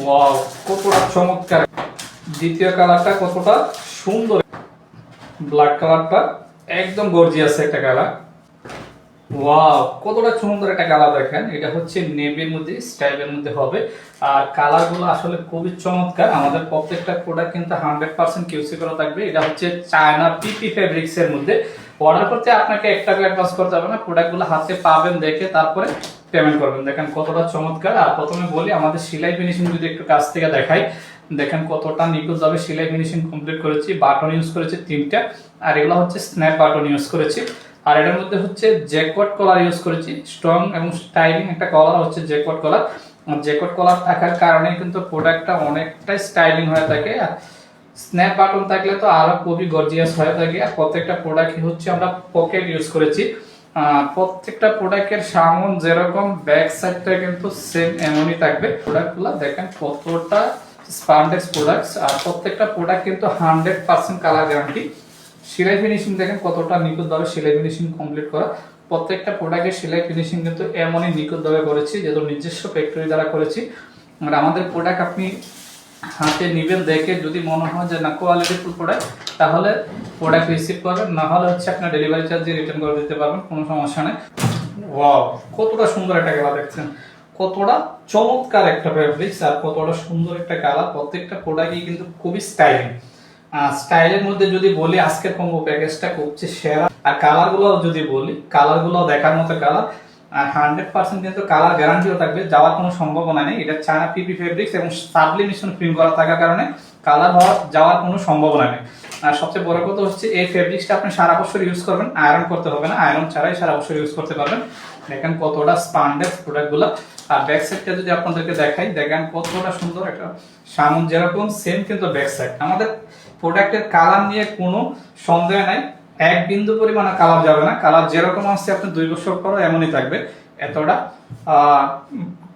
Wow কতটা চমৎকার। দ্বিতীয় কালারটা কতটা সুন্দর। ব্ল্যাক কালারটা একদম গর্জিয়াস একটা কালার ওয়াও কতটা সুন্দর একটা কালার দেখেন। এটা হচ্ছে নেভির মধ্যে স্টাইলের মধ্যে হবে। আর কালারগুলো আসলে খুবই চমৎকার। আমাদের প্রত্যেকটা প্রোডাক্ট কিন্তু হান্ড্রেড পার্সেন্ট কিউসি করা থাকবে। এটা হচ্ছে চায়না পিপি ফেব্রিক্স এর মধ্যে। অর্ডার করতে আপনাকে এক টাকা অ্যাডভান্স করতে হবে না। প্রোডাক্টগুলো হাতে পাবেন দেখে, তারপরে পেমেন্ট করবেন। দেখেন কতটা চমৎকার। আর প্রথমে বলি, আমাদের সেলাই ফিনিশিং যদি একটু কাছ থেকে দেখাই, দেখেন কতটা নিখুঁতভাবে সেলাই ফিনিশিং কমপ্লিট করেছি। বাটন ইউজ করেছি তিনটা। আর এগুলো হচ্ছে স্ন্যাপ বাটন ইউজ করেছি। আর এটার মধ্যে হচ্ছে জ্যাকট কলার ইউজ করেছি। স্ট্রং এবং স্টাইলিং একটা কলার হচ্ছে জ্যাকট কলার জ্যাকট কলার থাকার কারণে কিন্তু প্রোডাক্টটা অনেকটাই স্টাইলিং হয়ে থাকে। আর স্ন্যাপ বাটন থাকলে তো আরও খুবই গর্জিয়াস হয়ে থাকে। আর প্রত্যেকটা প্রোডাক্টই হচ্ছে আমরা পকেট ইউজ করেছি। প্রত্যেকটা প্রোডাক্টের সামন যেরকম ব্যাক সাইডটা কিন্তু সেম এমনই থাকবে। প্রোডাক্টগুলো দেখেন কতটা স্পান্ডেক্স প্রোডাক্টস আর প্রত্যেকটা প্রোডাক্ট কিন্তু হান্ড্রেড পার্সেন্ট কালার গ্যারান্টি সেলাই ফিনিশিং দেখেন কতটা নিখুঁতভাবে সেলাই ফিনিশিং কমপ্লিট করা। প্রত্যেকটা প্রোডাক্টের সেলাই ফিনিশিং কিন্তু এমনই নিখুঁতভাবে করেছি, যেহেতু নিজস্ব ফ্যাক্টরি দ্বারা করেছি। আর আমাদের প্রোডাক্ট আপনি হাতে নিবেন দেখে যদি মনে হয় যে না কোয়ালিটিফুল প্রোডাক্ট তাহলে প্রোডাক্ট রিসিভ করবেন। না হলে হচ্ছে আপনার ডেলিভারি চার্জ দিয়ে রিটার্ন করে দিতে পারবেন কোনো সমস্যা নেই। ওয়াও কতটা সুন্দর একটা কালার দেখছেন। কতটা চমৎকার একটা ফেব্রিক্স আর কতটা সুন্দর একটা কালার প্রত্যেকটা প্রোডাক্টই কিন্তু খুবই স্টাইলিং স্টাইলের মধ্যে যদি বলি আজকের কম্বো প্যাকেজটা করছে সেরা। আর কালারগুলো যদি বলি কালারগুলো দেখার মতো কালার হান্ড্রেড পার্সেন্ট কিন্তু কালার গ্যারান্টিও থাকবে, যাওয়ার কোনো সম্ভাবনা নেই। এটা চায়না পিপি ফেব্রিক্স এবং সাবলিমিশন প্রিন্ট করা থাকার কারণে কালার হওয়ার যাওয়ার কোনো সম্ভাবনা নেই। আর সবচেয়ে বড় কথা হচ্ছে, এই ফেব্রিক্সটা আপনি সারা বছর ইউজ করবেন আয়রন করতে হবে না। আয়রন ছাড়াই সারা বছর ইউজ করতে পারবেন। দেখেন কতটা স্পান্ডেক্স প্রোডাক্টগুলো আর ব্যাক সাইডটা যদি আপনাদেরকে দেখাই, দেখেন কতটা সুন্দর একটা সামন যেরকম সেম কিন্তু ব্যাক সাইড আমাদের প্রোডাক্টের কালার নিয়ে কোনো সন্দেহ নাই। এক বিন্দু পরিমাণে কালার যাবে না। কালার যেরকম আসছে, আপনি দুই বছর পরও এমনই থাকবে। এতটা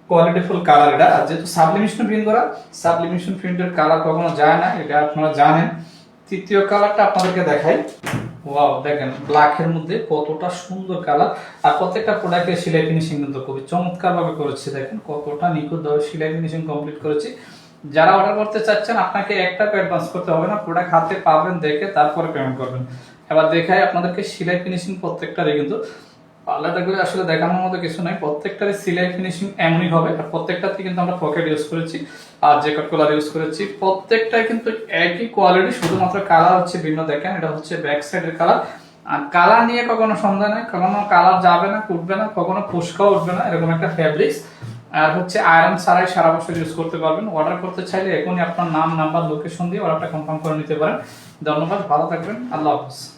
কোয়ালিটিফুল কালার এটা। আর যেহেতু সাবলিমিশন প্রিন্ট করা সাবলিমিশন প্রিন্টের কালার কখনো যায় না, এটা আপনারা জানেন। তৃতীয় কালারটা আপনাদেরকে দেখাই। ওয়াও দেখেন ব্ল্যাকের মধ্যে কতটা সুন্দর কালার আর প্রত্যেকটা প্রোডাক্টের সেলাই ফিনিশিং কিন্তু খুবই চমৎকারভাবে করেছে। দেখেন, কতটা নিখুঁতভাবে সেলাই ফিনিশিং কমপ্লিট করেছি। যারা অর্ডার করতে চাচ্ছেন, আপনাকে একটা অ্যাডভান্স করতে হবে না। প্রোডাক্ট হাতে পাবেন, দেখে তারপরে পেমেন্ট করবেন। এবার দেখাই আপনাদেরকে সেলাই ফিনিশিং প্রত্যেকটারই কিন্তু। পার্লারটা করে আসলে দেখানোর মতো কিছু নাই। প্রত্যেকটারই সিলাই ফিনিশিং এমনই হবে। আর প্রত্যেকটাতে কিন্তু আমরা পকেট ইউজ করেছি আর জ্যাকেট কলার ইউজ করেছি। প্রত্যেকটাই কিন্তু একই কোয়ালিটি শুধুমাত্র কালার হচ্ছে ভিন্ন। দেখেন, এটা হচ্ছে ব্যাক সাইডের কালার আর কালার নিয়ে কখনো সন্দেহ নাই। কখনো কালার যাবে না উঠবে না, কখনো ফুসকাও উঠবে না, এরকম একটা ফ্যাব্রিক্স আর হচ্ছে আয়রন ছাড়াই সারা বছর ইউজ করতে পারবেন। অর্ডার করতে চাইলে এখনই আপনার নাম নাম্বার লোকেশন দিয়ে অর্ডারটা কনফার্ম করে নিতে পারেন। ধন্যবাদ, ভালো থাকবেন। আল্লাহ হাফিজ।